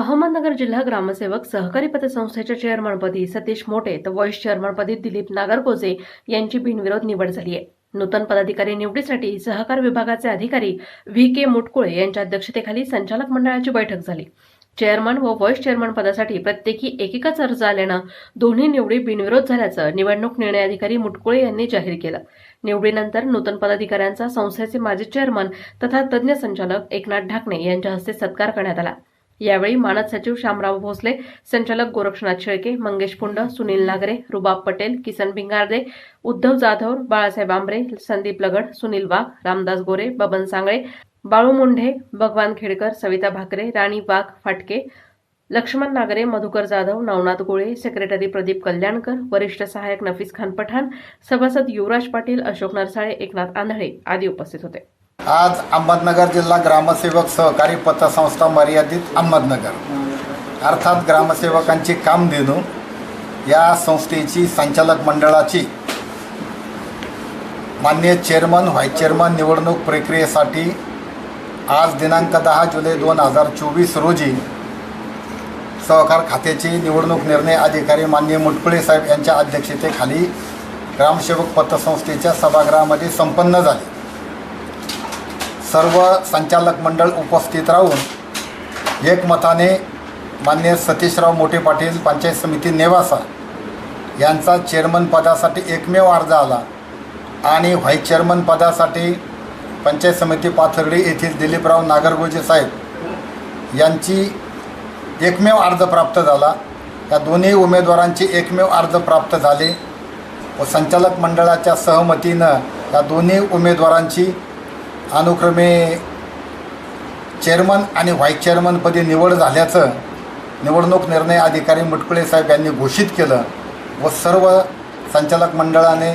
अहमदनगर जिल्हा ग्रामसेवक सहकारी पतसंस्थेच्या चेअरमनपदी सतीश मोटे तर व्हाईस चेअरमनपदी दिलीप नागरकोजे यांची बिनविरोध निवड झाली आहे. नूतन पदाधिकारी निवडीसाठी सहकार विभागाचे अधिकारी व्ही के मुटकुळे यांच्या अध्यक्षतेखाली संचालक मंडळाची बैठक झाली. चेअरमन व व्हाईस चेअरमन पदासाठी प्रत्येकी एकेकाच अर्ज आल्यानं दोन्ही निवडी बिनविरोध झाल्याचं निवडणूक निर्णय अधिकारी मुटकुळे यांनी जाहीर केलं. निवडीनंतर नूतन पदाधिकाऱ्यांचा संस्थेचे माजी चेअरमन तथा तज्ज्ञ संचालक एकनाथ ढाकणे यांच्या हस्ते सत्कार करण्यात आला. यावेळी मानद सचिव श्यामराव भोसले संचालक गोरक्षनाथ शेळके मंगेश पुंड सुनील नागरे रुबाब पटेल किसन भिंगारदे उद्धव जाधव बाळासाहेब आंबरे संदीप लगड सुनील वाघ रामदास गोरे बबन सांगळे बाळू मुंढे भगवान खेडकर सविता भाकरे राणी वाघ फाटके लक्ष्मण नागरे मधुकर जाधव नवनाथ गोळे सेक्रेटरी प्रदीप कल्याणकर वरिष्ठ सहाय्यक नफीस खान पठाण सभासद युवराज पाटील अशोक नरसाळे एकनाथ आंधळे आदी उपस्थित होते. आज अहमदनगर जिल्हा ग्रामसेवक सहकारी पतसंस्था मर्यादित अहमदनगर. अर्थात ग्रामसेवकांची कामधेनू या संस्थेची संचालक मंडळाची मान्य चेअरमन व्हाईस चेअरमन निवडणूक प्रक्रियेसाठी आज दिनांक दहा जुलै दोन हजार चोवीस रोजी सहकार खात्याचे निवडणूक निर्णय अधिकारी मान्य मुटकुळे साहेब यांच्या अध्यक्षतेखाली ग्रामसेवक पतसंस्थेच्या सभागृहामध्ये संपन्न झाले. सर्व संचालक मंडळ उपस्थित राहून एकमताने मान्य सतीशराव मोठे पाटील पंचायत समिती नेवासा यांचा चेअरमन पदासाठी एकमेव अर्ज आला आणि व्हाईस चेअरमन पदासाठी पंचायत समिती पाथर्डी येथील दिलीपराव नागरगोजे साहेब यांची एकमेव अर्ज प्राप्त झाला. या दोन्ही उमेदवारांची एकमेव अर्ज प्राप्त झाले व संचालक मंडळाच्या सहमतीनं या दोन्ही उमेदवारांची अनुक्रमे चेअरमन आणि व्हाईस चेअरमनपदी निवड झाल्याचं निवडणूक निर्णय अधिकारी मुटकुळे साहेब यांनी घोषित केलं व सर्व संचालक मंडळाने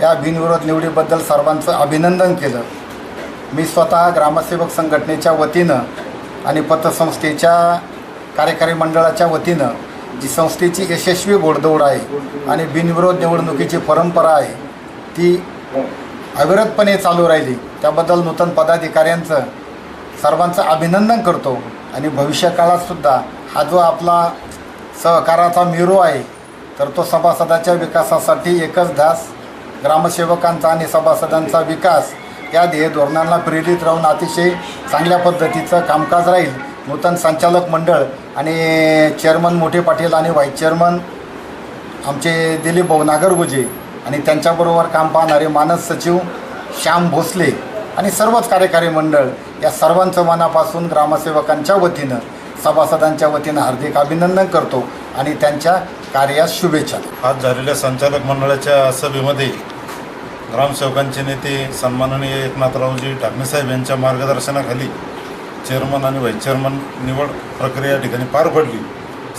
या बिनविरोध निवडीबद्दल सर्वांचं अभिनंदन केलं. मी स्वतः ग्रामसेवक संघटनेच्या वतीनं आणि पतसंस्थेच्या कार्यकारी मंडळाच्या वतीनं जी संस्थेची यशस्वी घोडदौड आहे आणि बिनविरोध निवडणुकीची परंपरा आहे ती अविरतपणे चालू राहिली. त्याबद्दल नूतन पदाधिकाऱ्यांचं सर्वांचं अभिनंदन करतो. आणि भविष्यकाळातसुद्धा हा जो आपला सहकाराचा मिरो आहे तर तो सभासदाच्या विकासासाठी एकच धास ग्रामसेवकांचा आणि सभासदांचा विकास या ध्येय धोरणांना प्रेरित राहून अतिशय चांगल्या पद्धतीचं कामकाज राहील. नूतन संचालक मंडळ आणि चेअरमन मोठे पाटील आणि व्हाईस चेअरमन आमचे दिलीप भाऊ नागरगुजे आणि त्यांच्याबरोबर काम पाहणारे मानस सचिव श्याम भोसले आणि सर्वच कार्यकारी मंडळ या सर्वांचं मनापासून ग्रामसेवकांच्या वतीनं सभासदांच्या वतीनं हार्दिक अभिनंदन करतो आणि त्यांच्या कार्यास शुभेच्छा आज झालेल्या संचालक मंडळाच्या सभेमध्ये ग्रामसेवकांचे नेते सन्माननीय एकनाथरावजी ढाकणेसाहेब यांच्या मार्गदर्शनाखाली चेअरमन आणि व्हाईस चेअरमन निवड प्रक्रिया या ठिकाणी पार पडली.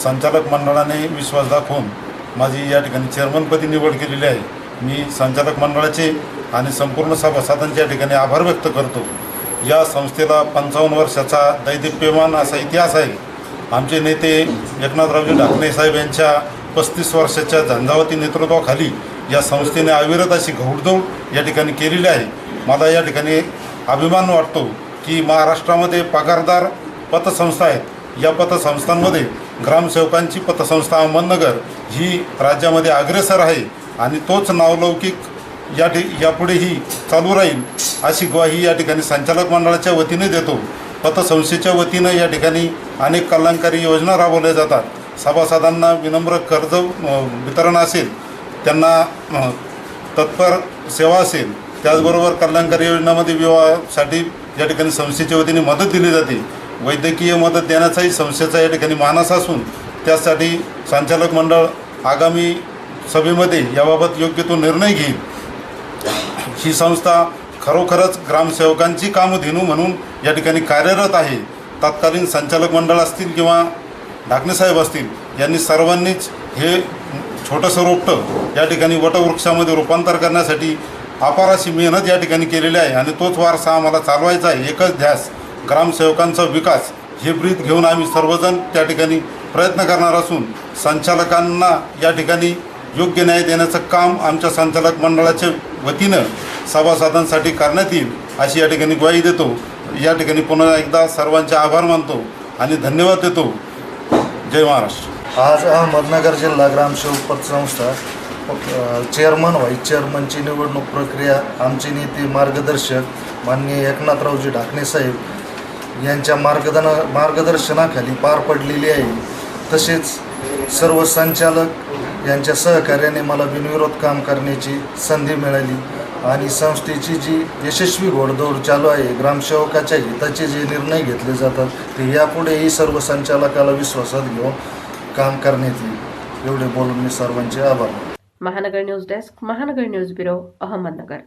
संचालक मंडळाने विश्वास दाखवून माझी या ठिकाणी चेअरमनपदी निवड केलेली आहे. मी संचालक मंडळाचे आणि संपूर्ण सभासदांच्या ठिकाणी आभार व्यक्त करतो. या संस्थेला पंचावन्न वर्षाचा दैदिप्यमान असा इतिहास आहे. आमचे नेते एकनाथरावजी ढाकणे साहेब यांच्या पस्तीस वर्षाच्या झंझावती नेतृत्वाखाली या संस्थेने अविरत अशी घौडदौड या ठिकाणी केलेली आहे. मला या ठिकाणी अभिमान वाटतो की महाराष्ट्रामध्ये पगारदार पतसंस्था आहेत. या पतसंस्थांमध्ये ग्रामसेवकांची पतसंस्था अहमदनगर ही राज्यामध्ये अग्रेसर आहे आणि तोच नावलौकिक या ठि यापुढेही चालू राहील अशी ग्वाही या ठिकाणी संचालक मंडळाच्या वतीने देतो. पतसंस्थेच्या वतीनं या ठिकाणी अनेक कल्याणकारी योजना राबवल्या जातात. सभासदांना विनम्र कर्ज वितरण असेल त्यांना तत्पर सेवा असेल त्याचबरोबर कल्याणकारी योजनामध्ये विवाहासाठी या ठिकाणी संस्थेच्या वतीने मदत दिली जाते. वैद्यकीय मदत देण्याचाही संस्थेचा या ठिकाणी मानस असून त्यासाठी संचालक मंडळ आगामी सभेमध्ये याबाबत योग्य तो निर्णय घेईल. ही संस्था खरोखरच ग्रामसेवकांची कामधेनू म्हणून या ठिकाणी कार्यरत आहे. तत्कालीन संचालक मंडळ असतील किंवा ढाकणेसाहेब असतील यांनी सर्वांनीच हे छोटंसं रोपटं या ठिकाणी वटवृक्षामध्ये रूपांतर करण्यासाठी अपार अशी मेहनत या ठिकाणी केलेली आहे आणि तोच वारसा आम्हाला चालवायचा आहे. एकच ध्यास ग्रामसेवकांचा विकास हे ब्रीत घेऊन आम्ही सर्वजण त्या ठिकाणी प्रयत्न करणार असून संचालकांना या ठिकाणी योग्य न्याय देण्याचं काम आमच्या संचालक मंडळाच्या वतीनं सभासदांसाठी करण्यात येईल अशी या ठिकाणी ग्वाही देतो. या ठिकाणी पुन्हा एकदा सर्वांचे आभार मानतो आणि धन्यवाद देतो. जय महाराष्ट्र. आज अहमदनगर जिल्हा ग्रामसेवक पतसंस्था चेअरमन व्हाईस चेअरमनची निवडणूक प्रक्रिया आमचे नेते मार्गदर्शक माननीय एकनाथरावजी ढाकणे साहेब यांच्या मार्गदना मार्गदर्शनाखाली पार पडलेली आहे. तसेच सर्व संचालक यांच्या सहकार्याने मला बिनविरोध काम करण्याची संधी मिळाली आणि संस्थेची जी यशस्वी घोडदौड चालू आहे ग्रामसेवकाच्या हिताचे जे निर्णय घेतले जातात ते यापुढेही सर्व संचालकाला विश्वासात घेऊन काम करण्यात येईल. एवढे बोलून मी सर्वांचे आभार Mahanagar news desk Mahanagar news bureau Ahmednagar.